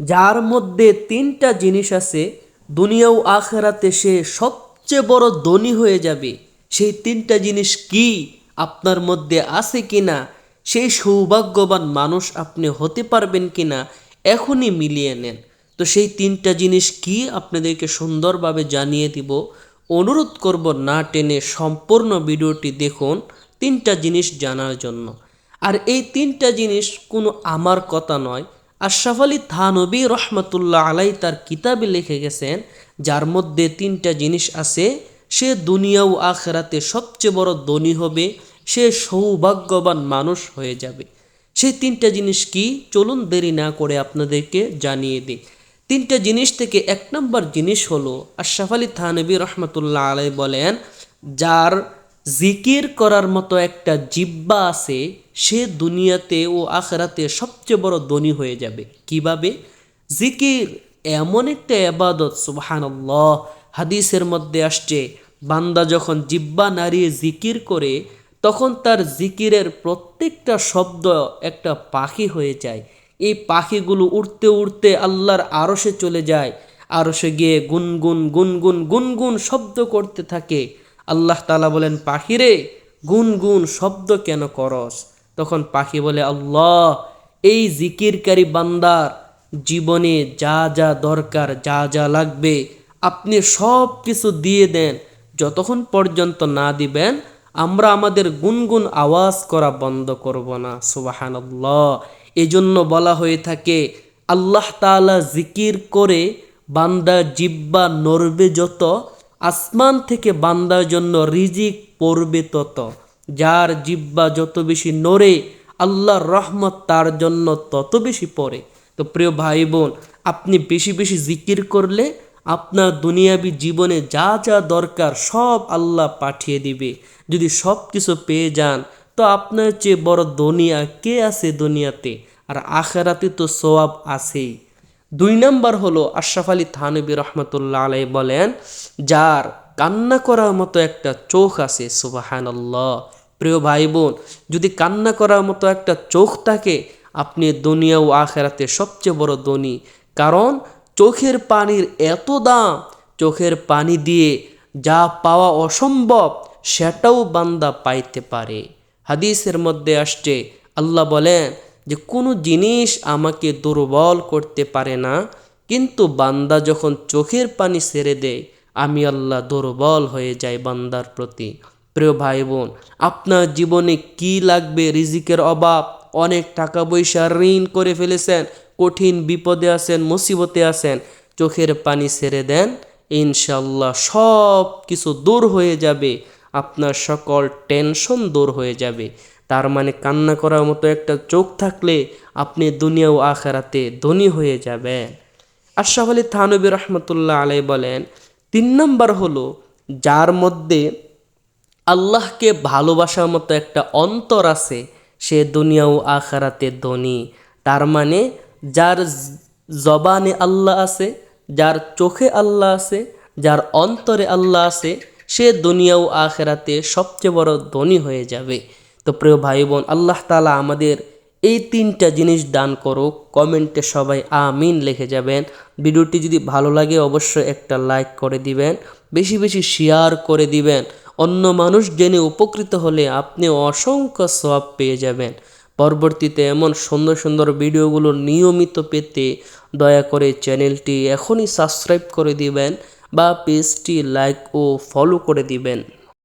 যার মধ্যে তিনটা জিনিস আছে, দুনিয়া ও আখেরাতে সে সবচেয়ে বড় ধনী হয়ে যাবে। সেই তিনটা জিনিস কি আপনার মধ্যে আছে কিনা, সেই সৌভাগ্যবান মানুষ আপনি হতে পারবেন কিনা, এখনই মিলিয়ে নেন। তো সেই তিনটা জিনিস কি আপনাদেরকে সুন্দরভাবে জানিয়ে দিব। অনুরোধ করব না টেনে সম্পূর্ণ ভিডিওটি দেখুন, তিনটা জিনিস জানার জন্য। আর এই তিনটা জিনিস কোনো আমার কথা নয় আশরাফ আলী থানবী রহমতুল্লাহ আলাই তার কিতাবে লিখে গেছেন, যার মধ্যে তিনটা জিনিস আছে, সে দুনিয়া ও আখেরাতে সবচেয়ে বড় ধনী হবে, সে সৌভাগ্যবান মানুষ হয়ে যাবে। সেই তিনটা জিনিস কি? চলুন দেরি না করে আপনাদেরকে জানিয়ে দিই। তিনটা জিনিস থেকে এক নম্বর জিনিস হলো আশরাফ আলী থানবী রহমতুল্লাহ আলাই বলেন, যার জিকির করার মতো একটা জিব্বা আছে সে দুনিয়াতে ও আখরাতে সবচেয়ে বড় ধনী হয়ে যাবে। কীভাবে? জিকির এমন একটা এবাদত সুবহানাল্লাহ। হাদিসের মধ্যে আসছে, বান্দা যখন জিব্বা নাড়িয়ে জিকির করে, তখন তার জিকিরের প্রত্যেকটা শব্দ একটা পাখি হয়ে যায়। এই পাখিগুলো উড়তে উড়তে আল্লাহর আরশে চলে যায়। আরশে গিয়ে গুনগুন গুনগুন গুনগুন শব্দ করতে থাকে। আল্লাহ তালা বলেন, পাখিরে, গুনগুন শব্দ কেন করস? তখন পাখি বলে, আল্লাহ, এই জিকিরকারী বান্দার জীবনে যা যা দরকার, যা যা লাগবে, আপনি সব কিছু দিয়ে দেন। যতক্ষণ পর্যন্ত না দিবেন, আমরা আমাদের গুনগুন আওয়াজ করা বন্ধ করব না। সুবাহানাল্লাহ। এই জন্য বলা হয়ে থাকে, আল্লাহ তাআলা জিকির করে বান্দা জিব্বা নড়বে যত, আসমান থেকে বান্দার জন্য রিজিক পড়বে তত। যার জিব্বা যত বেশি নড়ে, আল্লাহর রহমত তার জন্য তত বেশি পড়ে। তো প্রিয় ভাই বোন, আপনি বেশি বেশি জিকির করলে আপনার দুনিয়াবি জীবনে যা যা দরকার সব আল্লাহ পাঠিয়ে দিবে। যদি সব কিছু পেয়ে যান, তো আপনার চেয়ে বড় দুনিয়া কে আছে দুনিয়াতে? আর আখেরাতে তো সোয়াব আছেই। দুই নাম্বার হলো আশরাফ আলী থানবী রহমতুল্লাহ আলাই বলেন, যার কান্না করার মতো একটা চোখ আছে সুবাহান প্রিয় ভাই বোন যদি কান্না করার মতো একটা চোখ থাকে, আপনি দুনিয়া ও আখেরাতে সবচেয়ে বড় ধনী। কারণ চোখের পানির এত দাম, চোখের পানি দিয়ে যা পাওয়া অসম্ভব, সেটাও বান্দা পাইতে পারে। হাদিসের মধ্যে আসছে, আল্লাহ বলেন যে, কোনো জিনিস আমাকে দুর্বল করতে পারে না, কিন্তু বান্দা যখন চোখের পানি ছেড়ে দেয় আমি আল্লাহ দুর্বল হয়ে যাই বান্দার প্রতি। প্রিয় ভাই বোন আপনার জীবনে কি লাগবে রিজিকের অভাব? অনেক টাকা পয়সা ঋণ করে ফেলেছেন, কঠিন বিপদে আছেন, মুসিবতে আছেন, চোখের পানি ছেড়ে দেন ইনশাল্লাহ সব কিছু দূর হয়ে যাবে, আপনার সকল টেনশন দূর হয়ে যাবে। তার মানে কান্না করার মতো একটা চোখ থাকলে আপনি দুনিয়া ও আখেরাতে ধনী হয়ে যাবেন। আশরাফ আলী থানবী রহমতুল্লাহ আলাই বলেন তিন নম্বর হলো, যার মধ্যে আল্লাহকে ভালোবাসার মতো একটা অন্তর আছে, সে দুনিয়া ও আখারাতে ধনী। তার মানে যার জবানে আল্লাহ আছে, যার চোখে আল্লাহ আছে, যার অন্তরে আল্লাহ আছে, সে দুনিয়া ও আখেরাতে সবচেয়ে বড় ধনী হয়ে যাবে। তো প্রিয় ভাই বোন আল্লাহ তালা আমাদের এই তিনটা জিনিস দান করো, কমেন্টে সবাই আমিন লিখে যাবেন। ভিডিওটি যদি ভালো লাগে অবশ্যই একটা লাইক করে দিবেন, বেশি বেশি শেয়ার করে দিবেন। অন্য মানুষ জেনে উপকৃত হলে আপনি অসংখ্য সব পেয়ে যাবেন। পরবর্তীতে এমন সুন্দর সুন্দর ভিডিওগুলো নিয়মিত পেতে দয়া করে চ্যানেলটি এখনই সাবস্ক্রাইব করে দিবেন বা পেজটি লাইক ও ফলো করে দিবেন।